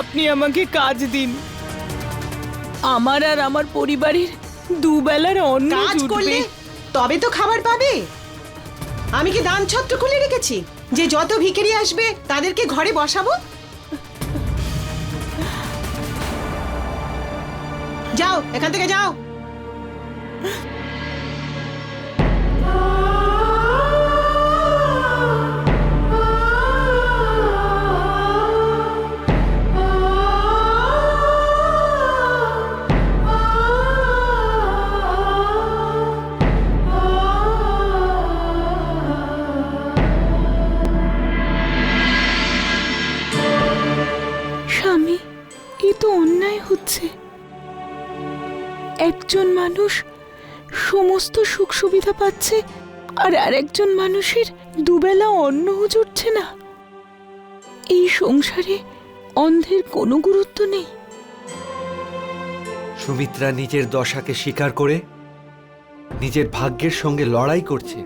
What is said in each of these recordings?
আপনি আমাকে কাজ দিন। আমার আর আমার পরিবারের দুবেলার অন্ন কাজ জুটবে। করলে তবে তো খাবার পাবে। আমি কি দান ছত্র খুলে রেখেছি? যে যত ভিখারি আসবে তাদেরকে ঘরে বসাবো? যাও এখান থেকে যাও। মানুষ সমস্ত সুখ সুবিধা পাচ্ছে আর আরেকজন মানুষের দুবেলা অন্নও জুটছে না। এই সংসারে অন্ধের কোনো গুরুত্ব নেই। সুমিত্রা নিজের দশাকে স্বীকার করে নিজের ভাগ্যের সঙ্গে লড়াই করছে।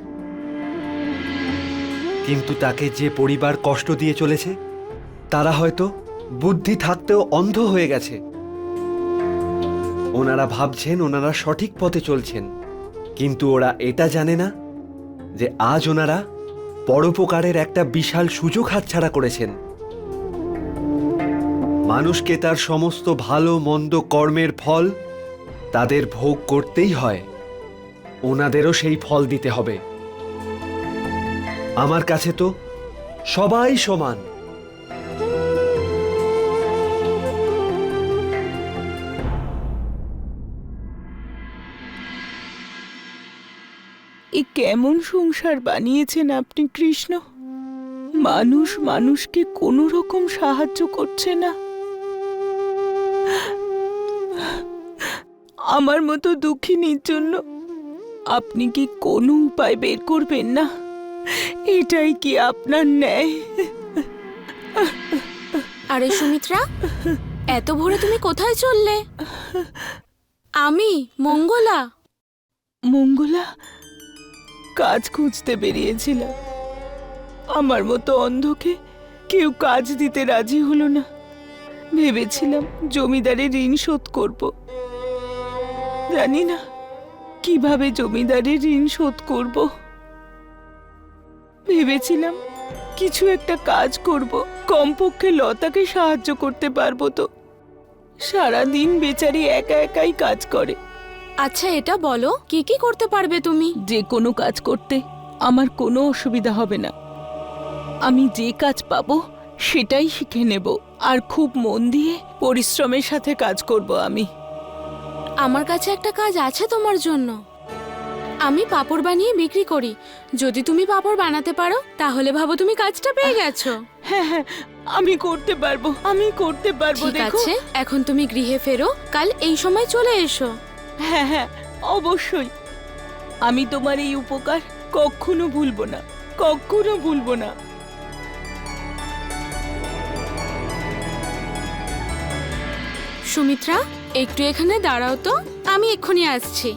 কিন্তু তাকে যে পরিবার কষ্ট দিয়ে চলেছে, তারা হয়তো বুদ্ধি থাকতেও অন্ধ হয়ে গেছে। ওনারা ভাবছেন ওনারা সঠিক পথে চলছেন। কিন্তু ওরা এটা জানে না যে আজ ওনারা পরোপকারের একটা বিশাল সুযোগ হাতছাড়া করেছেন। মানুষকে তার সমস্ত ভালো, মন্দ কর্মের ফল তাদের ভোগ করতেই হয়। ওনাদেরও সেই ফল দিতে হবে। আমার কাছে তো সবাই সমান। এ কেমন সংসার বানিয়েছেন আপনি কৃষ্ণ? মানুষ মানুষকে কোনো রকম সাহায্য করছে না। আমার মতো দুঃখিনীর জন্য আপনি কি কোনো উপায় বের করবেন না? এটাই কি আপনার ন্যায়? আরে সুমিত্রা এত ভোরে তুমি কোথায় চললে? আমি মঙ্গলা। মঙ্গলা? কাজ খুঁজতে বেরিয়েছিলাম। আমার মতো অন্ধকে কেউ কাজ দিতে রাজি হলো না। ভেবেছিলাম জমিদারের ঋণ শোধ করব। জানি না কীভাবে জমিদারের ঋণ শোধ করব। ভেবেছিলাম কিছু একটা কাজ করব। কমপক্ষে লতাকে সাহায্য করতে পারব তো। সারাদিন বেচারি একা একাই কাজ করে। আচ্ছা এটা বলো কি কি করতে পারবে তুমি? যে কোনো কাজ করতে আমার কোনো অসুবিধা হবে না। আমি যে কাজ পাবো সেটাই শিখে নেব। আর খুব মন দিয়ে পরিশ্রমের সাথে কাজ করব আমি। আমার কাছে একটা কাজ আছে তোমার জন্য। আমি পাপড় বানিয়ে বিক্রি করি। যদি তুমি পাপড় বানাতে পারো তাহলে ভাবো তুমি কাজটা পেয়ে গেছো। হ্যাঁ হ্যাঁ আমি করতে পারব আমি করতে পারব ঠিক দেখো। আছে এখন তুমি গৃহে ফেরো কাল এই সময় চলে এসো। হ্যাঁ হ্যাঁ অবশ্যই। আমি তোমার এই উপকার কখনো ভুলবো না, কখনো ভুলবো না। সুমিত্রা, একটু এখানে দাঁড়াও তো, আমি এক্ষুনি আসছি।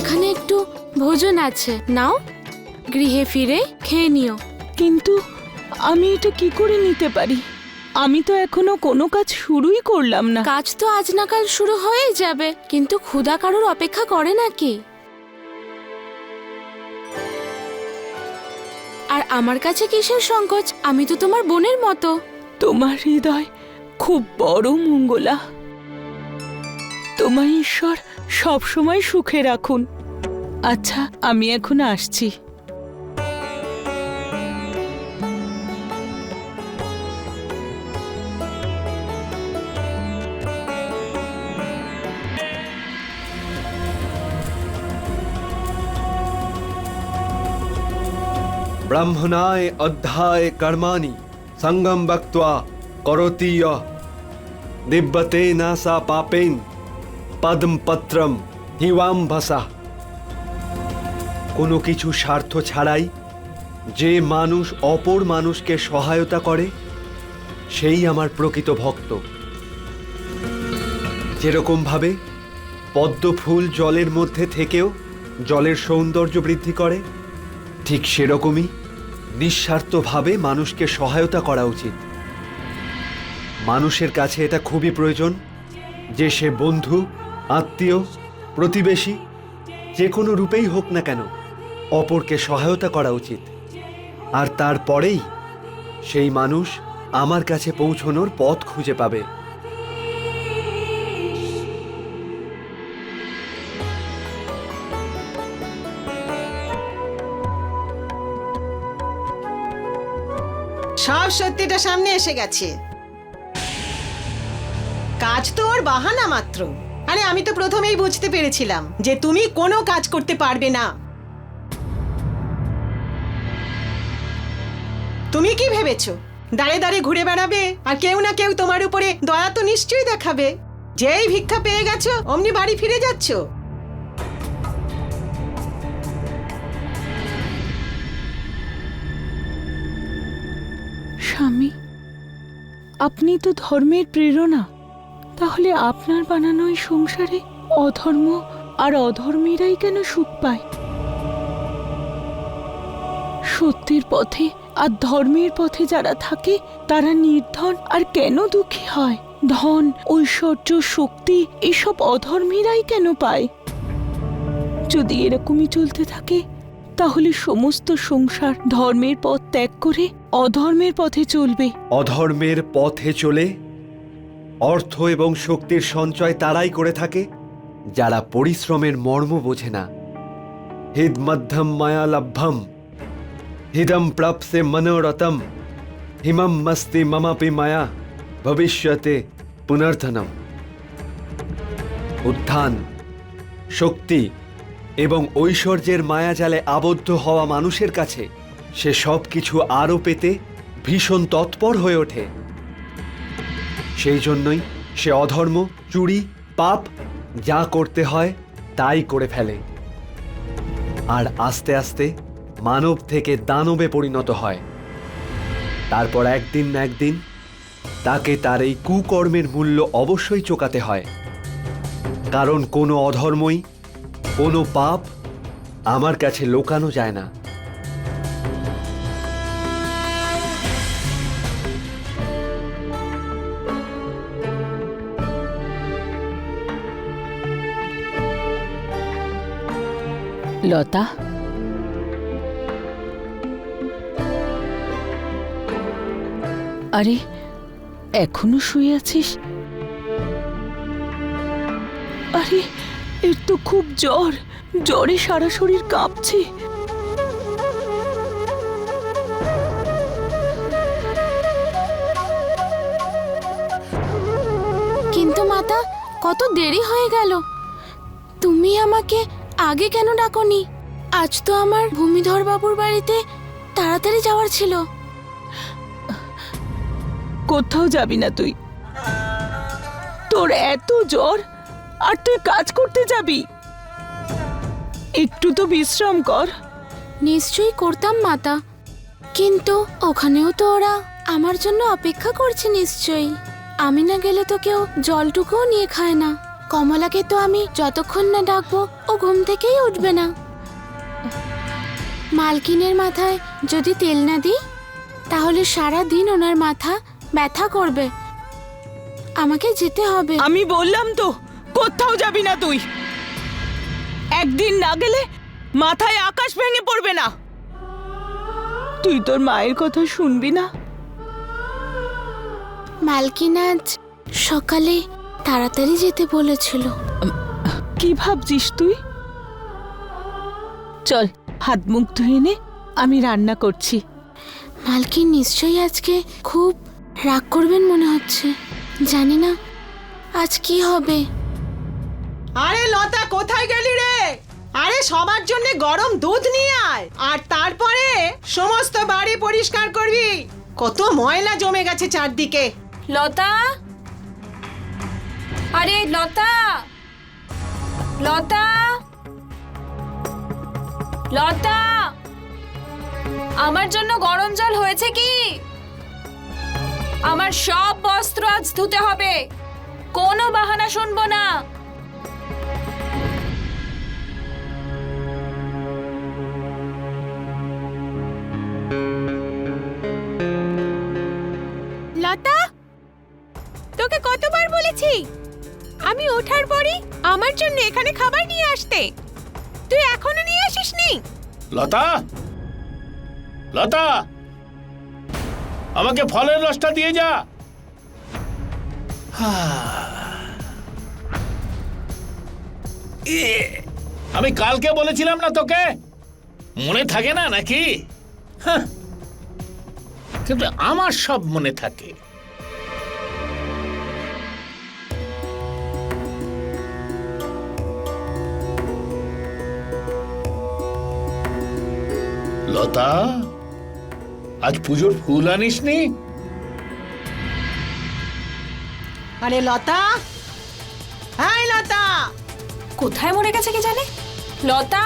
এখানে একটু ভোজন আছে। নাও গৃহে ফিরে খেয়ে নিও। কিন্তু আমি এটা কি করে নিতে পারি? আমি তো এখনও কোনো কাজ শুরুই করলাম না। কাজ তো আজ না কাল শুরু হয়েই যাবে কিন্তু ক্ষুধা কারোর অপেক্ষা করে নাকি? আর আমার কাছে কিসের সংকোচ? আমি তো তোমার বোনের মতো। তোমার হৃদয় খুব বড় মঙ্গলা। তোমার ঈশ্বর সব সময় সুখে রাখুন। আচ্ছা আমি এখন আসছি। ব্রাহ্মণায় অধ্যায় কর্মাণি, সঙ্গম বক্তা করতি দিব্যতে না সা পাপেন। পদ্ম পত্রম হিওয়াম ভাসা। কোনো কিছু স্বার্থ ছাড়াই যে মানুষ অপর মানুষকে সহায়তা করে, সেই আমার প্রকৃত ভক্ত। যেরকম ভাবে পদ্ম ফুল জলের মধ্যে থেকেও জলের সৌন্দর্য বৃদ্ধি করে, ঠিক সেরকমই নিঃস্বার্থভাবে মানুষকে সহায়তা করা উচিত। মানুষের কাছে এটা খুবই প্রয়োজন যে সে বন্ধু আত্মীয়, প্রতিবেশী, যে কোনো রূপেই হোক না কেন, অপরকে সহায়তা করা উচিত। আর তারপরেই সেই মানুষ আমার কাছে পৌঁছনোর পথ খুঁজে পাবে। সব সত্যিটা সামনে এসে গেছে। কাজ তো ওর বাহানা মাত্র। আরে, আমি তো প্রথমেই বুঝতে পেরেছিলাম যে তুমি কোনো কাজ করতে পারবে না। তুমি কি ভেবেছো? দাঁড়ে দাঁড়ে ঘুরে বেড়াবে, আর কেউ না কেউ তোমার উপরে দয়া তো নিশ্চয়ই দেখাবে। যেই ভিক্ষা পেয়ে গেছো, অমনি বাড়ি ফিরে যাচ্ছ। স্বামী, আপনি তো ধর্মের প্রেরণা। তাহলে আপনার বানানো এই সংসারে অধর্ম আর অধর্মীরাই কেন সুখ পায়? সত্যের পথে আর ধর্মের পথে যারা থাকে, তারা নির্ধন আর কেন দুঃখী হয়? ধন, ঐশ্বর্য, শক্তি, এসব অধর্মীরাই কেন পায়? যদি এরকমই চলতে থাকে, তাহলে সমস্ত সংসার ধর্মের পথ ত্যাগ করে অধর্মের পথে চলবে। অধর্মের পথে চলে অর্থ এবং শক্তির সঞ্চয় তারাই করে থাকে, যারা পরিশ্রমের মর্ম বোঝে না। হিদ মধ্যম মায়া লভ্যম, হিদম প্রাপসে মনোরতম, হিমম মস্তি মমাপি মায়া, ভবিষ্যতে পুনর্ধনম। উত্থান, শক্তি এবং ঐশ্বর্যের মায়াজালে আবদ্ধ হওয়া মানুষের কাছে সে সব কিছু আরও পেতে ভীষণ তৎপর হয়ে ওঠে। সেই জন্যই সে অধর্ম, চুরি, পাপ যা করতে হয় তাই করে ফেলে। আর আস্তে আস্তে মানব থেকে দানবে পরিণত হয়। তারপর একদিন না একদিন তাকে তার এই কুকর্মের মূল্য অবশ্যই চোকাতে হয়। কারণ কোনো অধর্মই, কোনো পাপ আমার কাছে লোকানো যায় না। লতা? আরে, এখনও শুয়ে আছিস? আরে, এর তো খুব জ্বর। জ্বরে সারা শরীর কাঁপছে। কিন্তু মাতা, কত দেরি হয়ে গেল। তুমি আমাকে আগে কেন ডাকনি? আজ তো আমার ভূমিধর বাবুর বাড়িতে তাড়াতাড়ি যাওয়ার ছিল। কোথাও যাবি না তুই। তোর এত জ্বর আর তুই কাজ করতে যাবি। একটু তো বিশ্রাম কর। নিশ্চয়ই করতাম মাতা। কিন্তু ওখানেও তো ওরা আমার জন্য অপেক্ষা করছে নিশ্চয়ই। আমি না গেলে তো কেউ জলটুকুও নিয়ে খায় না। কমলাকে তো আমি যতক্ষণ না ডাকবো ও ঘুম থেকেই উঠবে না। মালকিনের মাথায় যদি তেল না দিই তাহলে সারা দিন ওনার মাথা ব্যথা করবে। আমাকে যেতে হবে। আমি বললাম তো কোথাও যাবি না তুই। একদিন না গেলে মাথায় আকাশ ভেঙে পড়বে না। তুই তোর মায়ের কথা শুনবি না? মালকিন আজ সকালে তাড়াতাড়ি যেতে বলেছিল। কি ভাবছিস তুই? চল হাত মুখ ধুয়ে নে আমি রান্না করছি। মালকিন নিশ্চয়ই আজকে খুব রাগ করবেন মনে হচ্ছে। জানি না আজ কি হবে? আরে লতা কোথায় গেলি রে? আরে সবার জন্য গরম দুধ নিয়ে আয় আর তারপরে সমস্ত বাড়ি পরিষ্কার করবি। কত ময়লা জমে গেছে চারদিকে। লতা আরে, লতা! লতা! লতা! আমার জন্য গরম জল হয়েছে কি? আমার সব বস্ত্র আজ ধুতে হবে। কোনো বাহানা শুনব না। লতা, তোকে কতবার বলেছি? আমি ওঠার পরই আমার জন্য এখানে খাবার নিয়ে আসতে। তুই এখনও নিয়ে আসিসনি? লতা! লতা! আমাকে ফলের রসটা দিয়ে যা! আমি কালকে বলেছিলাম না তোকে? মনে থাকে না নাকি। কিন্তু আমার সব মনে থাকে। লতা আজ পুজোর ফুল আনিসনি? আরে লতা হাই লতা। কোথায় মরে গেছে কি জানে? লতা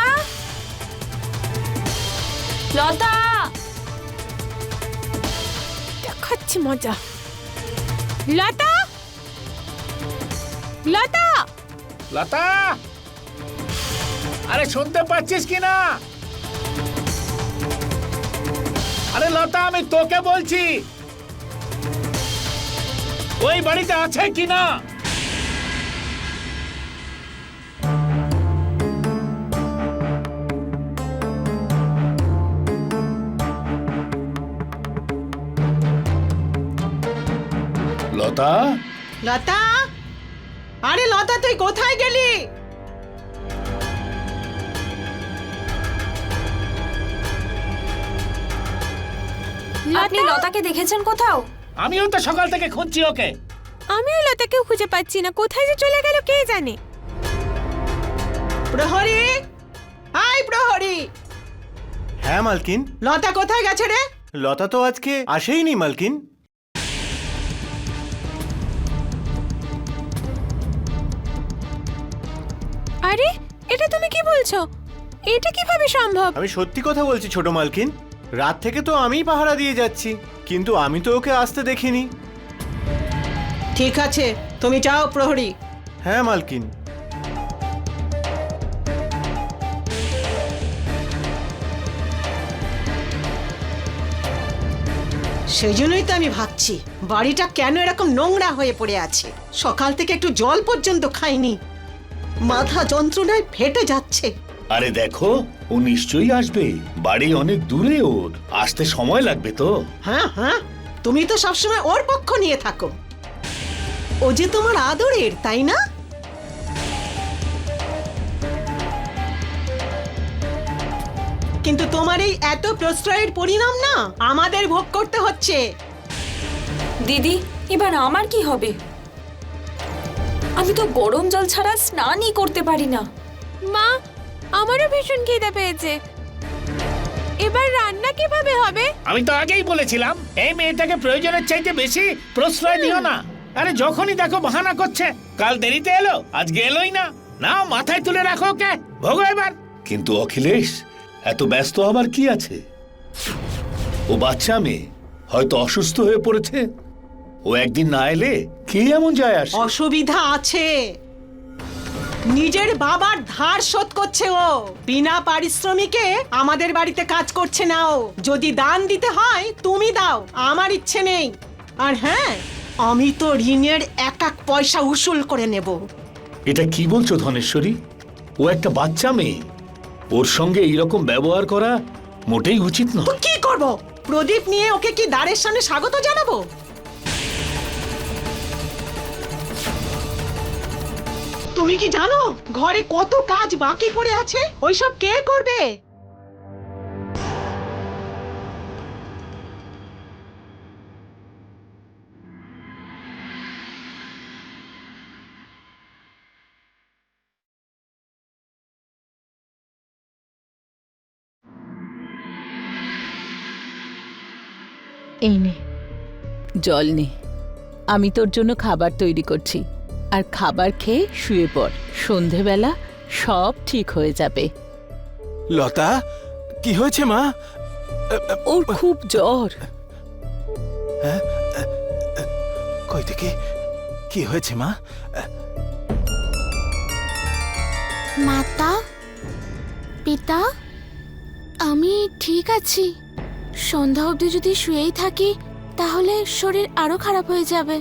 লতা। দেখাচ্ছি মজা। লতা লতা। লতা আরে শুনতে পাচ্ছিস কি আরে লতা, আমি তোকে বলছি। ওই বাড়িতে আছে কি না লতা? লতা? আরে লতা, তুই কোথায় গেলি? আপনি লতাকে দেখেছেন কোথাও? আমিও তো সকাল থেকে খুঁজছি ওকে। আমিও লতাকেও খুঁজে পাচ্ছি না। কোথায় যে চলে গেল কে জানে? প্রহরী! হাই প্রহরী! হ্যাঁ মালকিন। লতা কোথায় গেছে রে? লতা তো আজকে আসেইনি মালকিন। আরে এটা তুমি কি বলছো? এটা কীভাবে সম্ভব? আমি সত্যি কথা বলছি ছোট মালকিন। রাত থেকে তো আমিই পাহারা দিয়ে যাচ্ছি কিন্তু আমি তো ওকে আসতে দেখিনি। ঠিক আছে তুমি যাও প্রহরী। হ্যাঁ মালকিন। সেই জন্যই তো আমি ভাবছি বাড়িটা কেন এরকম নোংরা হয়ে পড়ে আছে? সকাল থেকে একটু জল পর্যন্ত খাইনি। মাথা যন্ত্রণায় ফেটে যাচ্ছে। আরে দেখো ও নিশ্চয়ই আসবে। বাড়ি অনেক দূরে ওর। আসতে সময় লাগবে তো। হ্যাঁ হ্যাঁ। তুমি তো সবসময় ওর পক্ষ নিয়ে থাকো। ও যে তোমার আদরের তাই না? কিন্তু তোমার এই এত প্রশ্রয়ের পরিণাম না আমাদের ভোগ করতে হচ্ছে। দিদি এবার আমার কি হবে? আমি তো গরম জল ছাড়া স্নানই করতে পারি না। মা আমারও ভীষণ খিদে পেয়েছে। এবার রান্না কীভাবে হবে? আমি তো আগেই বলেছিলাম এই মেয়েটাকে প্রয়োজনের চাইতে বেশি প্রশ্রয় দিও না। আরে যখনই দেখো বাহানা করছে কাল দেরিতে এলো আজকে এলোই না। না মাথায় তুলে রাখো ওকে। ভোগো এবার। কিন্তু অখিলেশ এত ব্যস্ত হবার কি আছে? ও বাচ্চা মেয়ে হয়তো অসুস্থ হয়ে পড়েছে। ও একদিন না এলে কে এমন যায় আসে? অসুবিধা আছে। নিজের বাবার ধার শোধ করছে ও। বিনা পারিশ্রমিকে আমাদের বাড়িতে কাজ করছে না ও। যদি দান দিতে হয় তুমি দাও আমার ইচ্ছে নেই। আর হ্যাঁ আমি তো ঋণের এক এক পয়সা উসুল করে নেব। এটা কি বলছো ধনেশ্বরী? ও একটা বাচ্চা মেয়ে। ওর সঙ্গে এইরকম ব্যবহার করা মোটেই উচিত নয়। কি করব? প্রদীপ নিয়ে ওকে কি দ্বারের সামনে স্বাগত জানাব? তুমি কি জানো? ঘরে কত কাজ বাকি পড়ে আছে? ওইসব কে করবে? এই নে। জল নে। আমি তোর জন্য খাবার তৈরি করছি। আর খাবার খেয়ে শুয়ে পড়। সন্ধেবেলা সব ঠিক হয়ে যাবে। লতা কি হয়েছে মা? ওর খুব জ্বর। কই দেখি কি হয়েছে মা? মাতা পিতা আমি ঠিক আছি। সন্ধ্যা অবধি যদি শুয়েই থাকি তাহলে শরীর আরও খারাপ হয়ে যাবে।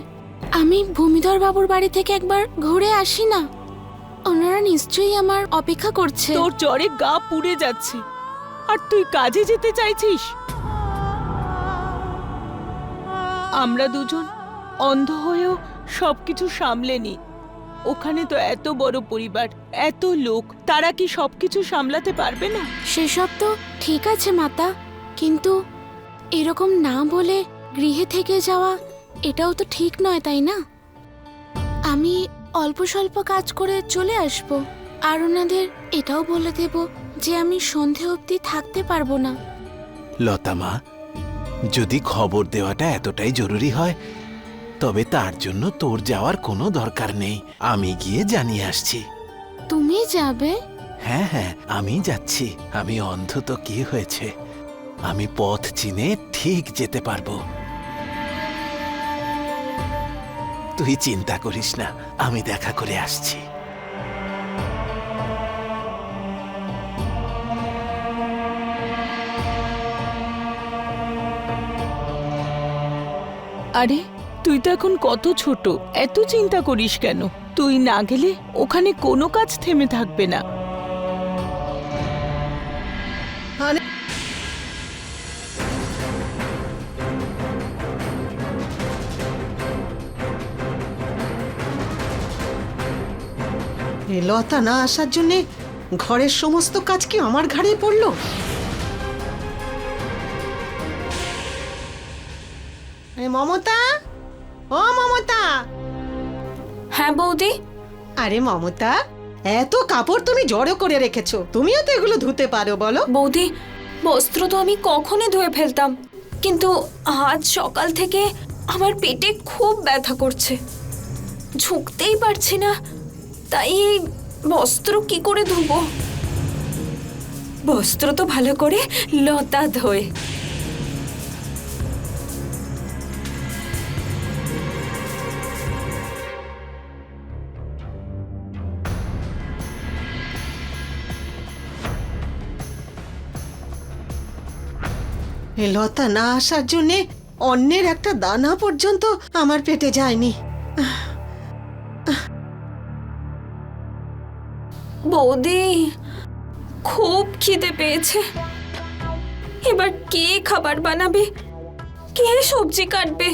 আমি ভূমিধর বাবুর বাড়ি থেকে একবার ঘুরে আসি না। ওনারা নিশ্চয়ই আমার অপেক্ষা করছে। তোর জ্বরে গা পুড়ে যাচ্ছে। আর তুই কাজে যেতে চাইছিস? আমরা দুজন অন্ধ হয়েও সবকিছু সামলে নি। ওখানে তো এত বড় পরিবার এত লোক তারা কি সবকিছু সামলাতে পারবে না? সেসব তো ঠিক আছে মাতা কিন্তু এরকম না বলে গৃহে থেকে যাওয়া এটাও তো ঠিক নয় তাই না? আমি অল্প স্বল্প কাজ করে চলে আসব। আর ওনাদের এটাও বলে দেব যে আমি সন্ধে অবধি থাকতে পারব না। লতা মা যদি খবর দেওয়াটা এতটাই জরুরি হয় তবে তার জন্য তোর যাওয়ার কোনো দরকার নেই। আমি গিয়ে জানিয়ে আসছি। তুমি যাবে? হ্যাঁ হ্যাঁ আমি যাচ্ছি। আমি অন্ধ তো কি হয়েছে? আমি পথ চিনে ঠিক যেতে পারব। তুই চিন্তা করিস না, আমি দেখা করে আসছি। আরে, তুই তো এখন কত ছোট, এত চিন্তা করিস কেন? তুই না গেলে ওখানে কোনো কাজ থেমে থাকবে না। লতা না আসার জন্যে ঘরের সমস্ত কাজ কি আমার ঘাড়ে পড়ল? মমতা? ও মমতা! হ্যাঁ বৌদি? আরে মমতা এত কাপড় তুমি জড়ো করে রেখেছো তুমিও তো এগুলো ধুতে পারো বলো। বৌদি বস্ত্র তো আমি কখনই ধুয়ে ফেলতাম কিন্তু আজ সকাল থেকে আমার পেটে খুব ব্যথা করছে। ঝুঁকতেই পারছি না তাই এই বস্ত্র কি করে ধুবো? বস্ত্র তো ভালো করে লতা ধোয়। লতা না আসার জন্যে অন্যের একটা দানা পর্যন্ত আমার পেটে যায়নি। বৌদি খুব খিদে পেয়েছে। এবার কে খাবার বানাবে? কে সবজি কাটবে?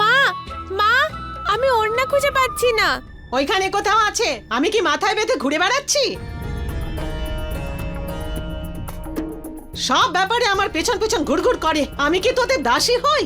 মা মা আমি ওড়না খুঁজে পাচ্ছি না। ওইখানে কোথাও আছে? আমি কি মাথায় বেঁধে ঘুরে বেড়াচ্ছি? সব ব্যাপারে আমার পেছন পেছন ঘুরঘুর করে। আমি কি তোদের দাসী হই?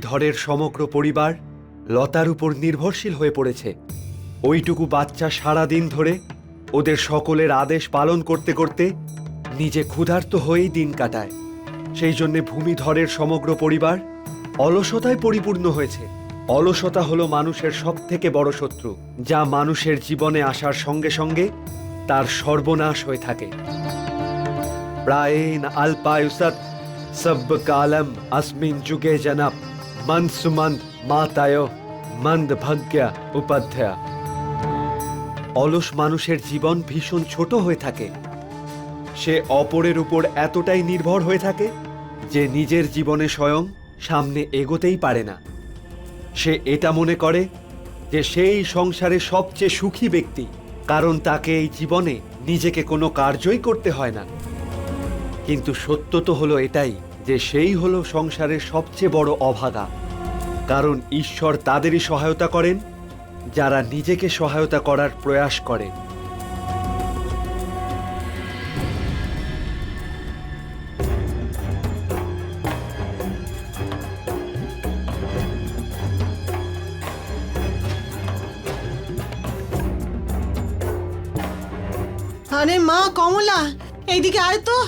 ধরের সমগ্র পরিবার লতার উপর নির্ভরশীল হয়ে পড়েছে। ওইটুকু বাচ্চা সারা দিন ধরে ওদের সকলের আদেশ পালন করতে করতে নিজে ক্ষুধার্ত হয়েই দিন কাটায়। সেই জন্যে ভূমিধরের সমগ্র পরিবার অলসতায় পরিপূর্ণ হয়েছে। অলসতা হলো মানুষের সব থেকে বড় শত্রু, যা মানুষের জীবনে আসার সঙ্গে সঙ্গে তার সর্বনাশ হয়ে থাকে। প্রায় আলপায়ুসাত সব কালম আসমিন যুগে জনাব। মন্দ সুমন্দ মাতায় মন্দ ভাগ্যা উপাধ্যায়া। অলস মানুষের জীবন ভীষণ ছোট হয়ে থাকে। সে অপরের উপর এতটাই নির্ভর হয়ে থাকে যে নিজের জীবনে স্বয়ং সামনে এগোতেই পারে না। সে এটা মনে করে যে সেই সংসারে সবচেয়ে সুখী ব্যক্তি, কারণ তাকে এই জীবনে নিজেকে কোনো কার্যই করতে হয় না। কিন্তু সত্য তো হলো এটাই যে সেই হলো সংসারের সবচেয়ে বড় অভাগা কারণ ঈশ্বর তাদেরই সহায়তা করেন, যারা নিজেকে সহায়তা করার প্রয়াস করে মা, কমলা, এইদিকে আয় তো।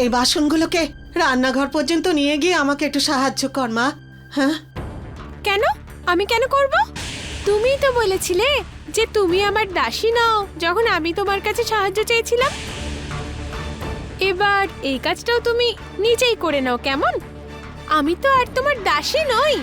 এই বাসনগুলোকে রান্নাঘর পর্যন্ত নিয়ে গিয়ে আমাকে একটু সাহায্য কর, মা। হ্যাঁ? কেন? আমি কেন করব? তুমিই তো বলেছিলে যে তুমি আমার দাসী নাও, যখন আমি তোমার কাছে সাহায্য চেয়েছিলাম। এবার এই কাজটাও তুমি নিজেই করে নাও, কেমন? আমি তো আর তোমার দাসী নই।